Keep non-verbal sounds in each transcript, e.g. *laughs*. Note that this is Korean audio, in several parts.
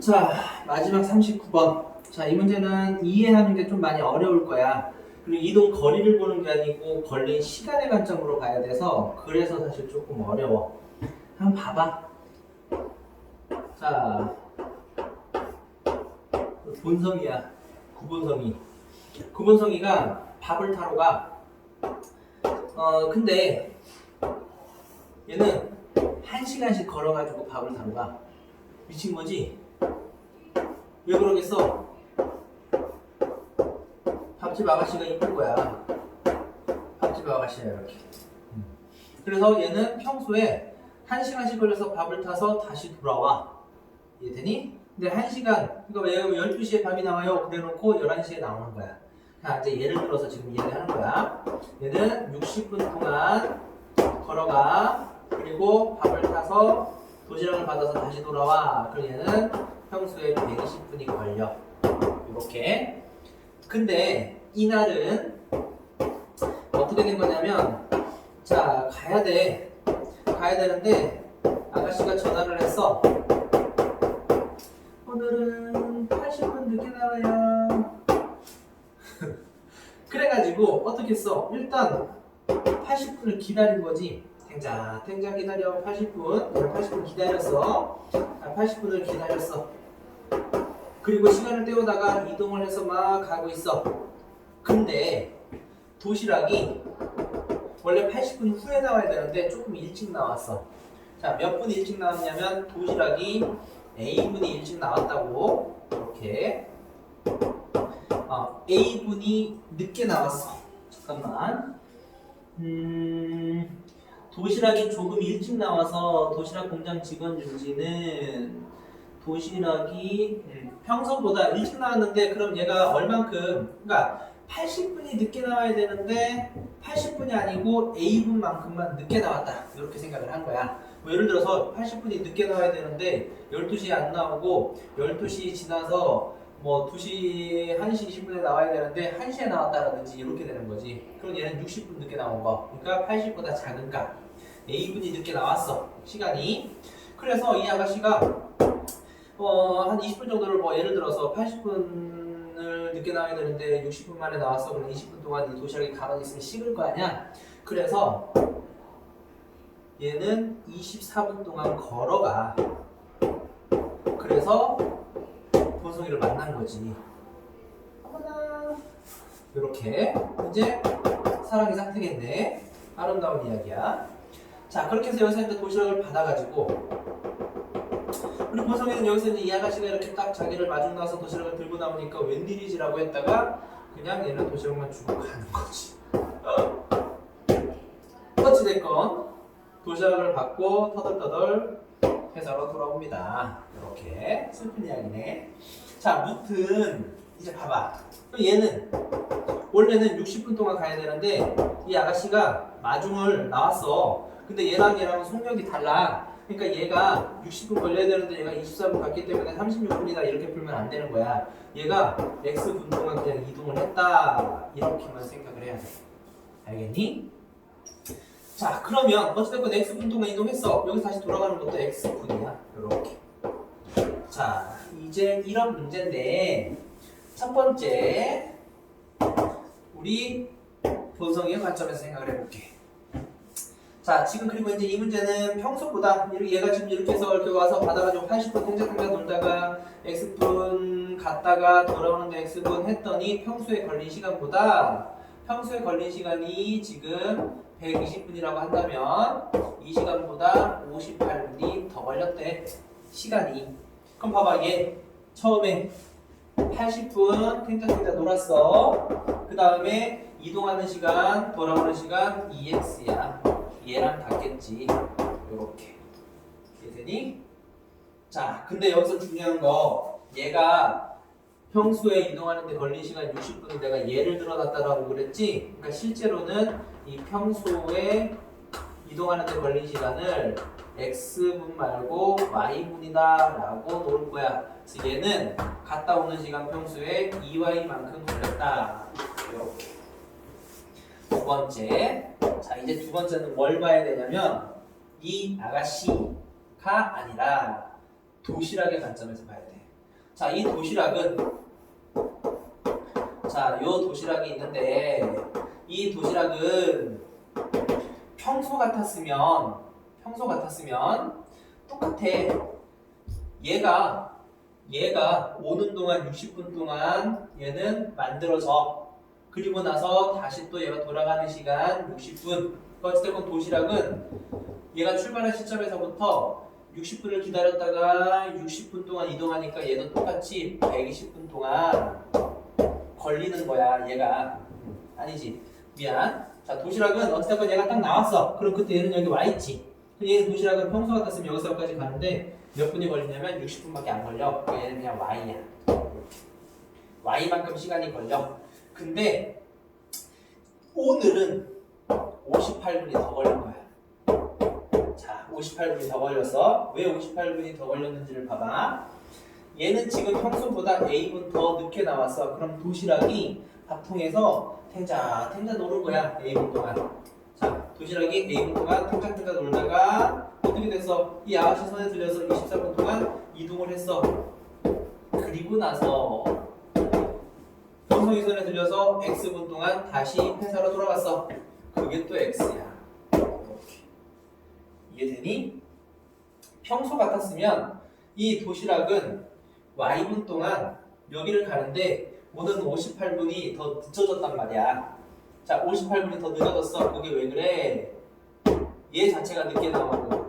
자, 마지막 39번. 자, 이 문제는 이해하는 게 좀 많이 어려울 거야. 그리고 이동 거리를 보는 게 아니고 걸린 시간의 관점으로 가야 돼서 그래서 사실 조금 어려워. 한번 봐봐. 자, 본성이야. 구본성이. 구본성이가 밥을 타러 가. 어, 근데 얘는 한 시간씩 걸어가지고 밥을 타러 가. 미친 거지? 왜 그러겠어? 밥집 아가씨가 이쁜 거야. 밥집 아가씨야 이렇게. 음. 그래서 얘는 평소에 한 시간씩 걸려서 밥을 타서 다시 돌아와. 이해되니? 근데 한 시간, 그러니까 왜 12시에 밥이 나와요? 그래 놓고 11시에 나오는 거야. 자, 이제 예를 들어서 지금 이야기 하는 거야. 얘는 60분 동안 걸어가. 그리고 밥을 타서 도시락을 받아서 다시 돌아와. 그럼 얘는 평소에 120분이 걸려. 이렇게. 근데 이날은 어떻게 된 거냐면, 자, 가야 돼. 가야 되는데, 아가씨가 전화를 했어. 오늘은 80분 늦게 나와요. *laughs* 그래가지고, 어떻게 했어? 일단, 80분을 기다린 거지. 탱자, 탱자 기다려. 80분. 80분 기다렸어. 자, 80분을 기다렸어. 그리고 시간을 때우다가 이동을 해서 막 가고 있어. 근데 도시락이 원래 80분 후에 나와야 되는데 조금 일찍 나왔어. 자, 몇 분 일찍 나왔냐면 도시락이 A분이 일찍 나왔다고 이렇게 어, A분이 늦게 나왔어. 잠깐만. 음, 도시락이 조금 일찍 나와서 도시락 공장 직원 윤지는 도시락이 음, 평소보다 일찍 나왔는데 그럼 얘가 얼만큼? 그러니까 80분이 늦게 나와야 되는데 80분이 아니고 A분만큼만 늦게 나왔다. 이렇게 생각을 한 거야. 뭐 예를 들어서 80분이 늦게 나와야 되는데 12시에 안 나오고 12시 지나서 뭐 2시, 1시 20분에 나와야 되는데 1시에 나왔다라든지 이렇게 되는 거지. 그럼 얘는 60분 늦게 나온 거. 그러니까 80보다 작은 값 A분이 늦게 나왔어 시간이 그래서 이 아가씨가 어, 한 20분 정도를 뭐 예를 들어서 80분을 늦게 나와야 되는데 60분 만에 나왔어. 그럼 20분 동안 이 도시락이 가만히 있으면 식을 거 아니야? 그래서 얘는 24분 동안 걸어가. 그래서 본송이를 만난 거지. 이렇게 이제 사랑이 싹트겠네. 아름다운 이야기야. 자, 그렇게 해서 여기서 이제 도시락을 받아가지고 우리 보성이는 여기서 이제 이 아가씨가 이렇게 딱 자기를 마중 나와서 도시락을 들고 나오니까 웬일이지라고 했다가 그냥 얘는 도시락만 주고 가는 거지. *laughs* 어찌됐건 도시락을 받고 터덜터덜 회사로 돌아옵니다. 이렇게 슬픈 이야기네. 자, 무튼 이제 봐봐. 그럼 얘는 원래는 60분 동안 가야 되는데 이 아가씨가 마중을 나왔어. 근데 얘랑 얘랑은 속력이 달라. 그러니까 얘가 60분 걸려야 되는데 얘가 24분 갔기 때문에 36분이다 이렇게 풀면 안 되는 거야. 얘가 X분 동안 그냥 이동을 했다. 이렇게만 생각을 해야 돼. 알겠니? 자, 그러면 어찌됐건 X분 동안 이동했어. 여기 다시 돌아가는 것도 X분이야. 이렇게. 자, 이제 이런 문제인데 첫 번째 우리 본성의 관점에서 생각을 해볼게. 자, 지금 그리고 이제 이 문제는 평소보다 얘가 지금 이렇게 해서 이렇게 와서 받아가지고 80분 통장통장 돌다가 X분 갔다가 돌아오는데 X분 했더니 평소에 걸린 시간보다 평소에 걸린 시간이 지금 120분이라고 한다면 이 시간보다 58분이 더 걸렸대. 시간이. 그럼 봐봐, 얘 처음에 80분 탱자탱자 놀았어. 그 다음에 이동하는 시간, 돌아오는 시간 2x야. 얘랑 같겠지. 요렇게. 이해되니? 자, 근데 여기서 중요한 거 얘가 평소에 이동하는데 걸린 시간 60분을 내가 예를 들어놨다라고 그랬지? 그러니까 실제로는 이 평소에 이동하는데 걸린 시간을 x분 말고 y분이다 라고 놓을 거야. 그래서 얘는 갔다 오는 시간 평소에 2y만큼 걸렸다. 이렇게. 두 번째. 자, 이제 두 번째는 뭘 봐야 되냐면 이 아가씨가 아니라 도시락의 관점에서 봐야 돼. 자, 이 도시락은 자, 요 도시락이 있는데 이 도시락은 평소 같았으면 평소 같았으면 똑같아. 얘가 얘가 오는 동안 60분 동안 얘는 만들어져. 그리고 나서 다시 또 얘가 돌아가는 시간 60분. 어쨌든 도시락은 얘가 출발한 시점에서부터 60분을 기다렸다가 60분 동안 이동하니까 얘도 똑같이 120분 동안 걸리는 거야 얘가. 아니지. 미안. 자 도시락은 어쨌든 얘가 딱 나왔어. 그럼 그때 얘는 여기 와 있지. 얘는 도시락은 평소 같았으면 여기서까지 가는데 몇 분이 걸리냐면 60분밖에 안 걸려. 그럼 얘는 그냥 Y야. Y만큼 시간이 걸려 근데 오늘은 58분이 더 걸린 거야 자 58분이 더 걸렸어 왜 58분이 더 걸렸는지를 봐봐 얘는 지금 평소보다 A분 더 늦게 나왔어. 그럼 도시락이 밥통에서 탱자 탱자 노는 거야 A분 동안. 자 도시락이 A분 동안 탱자탱자 놀다가 어떻게 됐어? 이 아가씨 손에 들려서 24분 동안 이동을 했어. 그리고 나서 현성이 손에 들려서 X분 동안 다시 회사로 돌아갔어. 그게 또 X야. 이해되니? 평소 같았으면 이 도시락은 Y분 동안 여기를 가는데 오는 58분이 더 늦어졌단 말이야. 자, 58분이 더 늦어졌어. 그게 왜 그래? 얘 자체가 늦게 나오고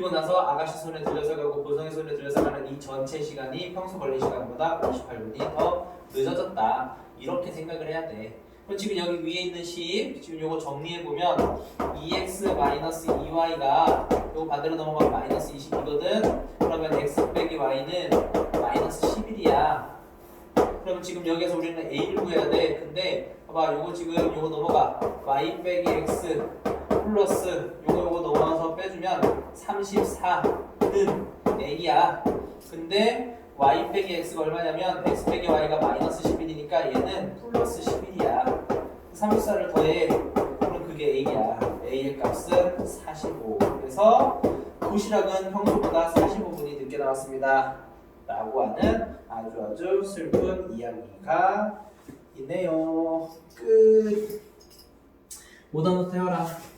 그리고 나서 아가씨 손에 들려서 가고 보성의 손에 들려서 가는 이 전체 시간이 평소 걸린 시간보다 58분이 더 늦어졌다. 이렇게 생각을 해야 돼. 그럼 지금 여기 위에 있는 10, 지금 요거 정리해 보면 2x 2y가 요거 반대로 넘어가면 마이너스 20이거든. 그러면 x 빼기 y는 마이너스 11이야. 그러면 지금 여기서 우리는 a를 구해야 돼. 근데 봐봐, 요거 지금 요거 넘어가 y 빼기 x 플러스 요거 요거 넘어가서 빼주면 34는 a야. 근데 y 빼기 x가 얼마냐면 x 빼기 y가 마이너스 11이니까 얘는 플러스 11이야. 34를 더해 그럼 그게 a야. a의 값은 45. 그래서 도시락은 평소보다 45분이 늦게 나왔습니다. 라고 하는 아주 아주 슬픈 이야기가 있네요. 끝. 오단노트 해와라.